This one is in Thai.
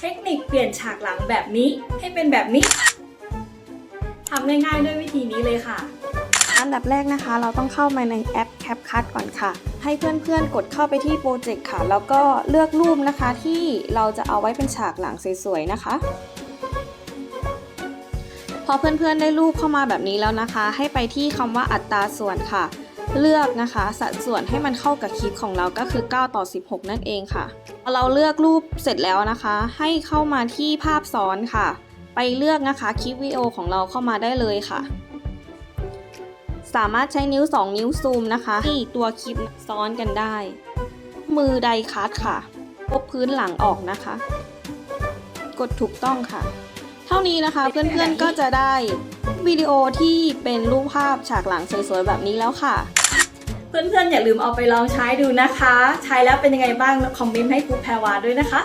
เทคนิคเปลี่ยนฉากหลังแบบนี้ให้เป็นแบบนี้ทำง่ายๆด้วยวิธีนี้เลยค่ะ อันดับแรกนะคะ เราต้องเข้ามาในแอป CapCut ก่อนค่ะ ให้เพื่อนๆ กดเข้าไปที่โปรเจกต์ค่ะ แล้วก็เลือกรูปนะคะที่เราจะเอาไว้เป็นฉากหลังสวยๆ นะคะ พอเพื่อนๆ ได้รูปเข้ามาแบบนี้แล้วนะคะ ให้ไปที่คำว่าอัตราส่วนค่ะ เลือกนะคะ สัดส่วนให้มันเข้ากับคลิปของเราก็คือ 9 ต่อ 16 นั่นเองค่ะพอเราเลือกรูปเสร็จแล้วนะคะ ให้เข้ามาที่ภาพซ้อนค่ะ ไปเลือกนะคะคลิปวิดีโอของเราเข้ามาได้เลยค่ะ สามารถใช้นิ้ว 2 นิ้วซูมนะคะที่ตัวคลิปซ้อนกันได้ มือไดคัตค่ะลบพื้นหลังออกนะคะ กดถูกต้องค่ะ เท่านี้นะคะเพื่อนๆก็จะได้ วิดีโอที่เป็นรูปภาพฉากหลังสวยๆแบบนี้แล้วค่ะ เพื่อนๆอย่าลืมเอาไปลองใช้ดูนะคะ ใช้แล้วเป็นยังไงบ้างคอมเมนต์ให้ครูแพรวาด้วยนะคะ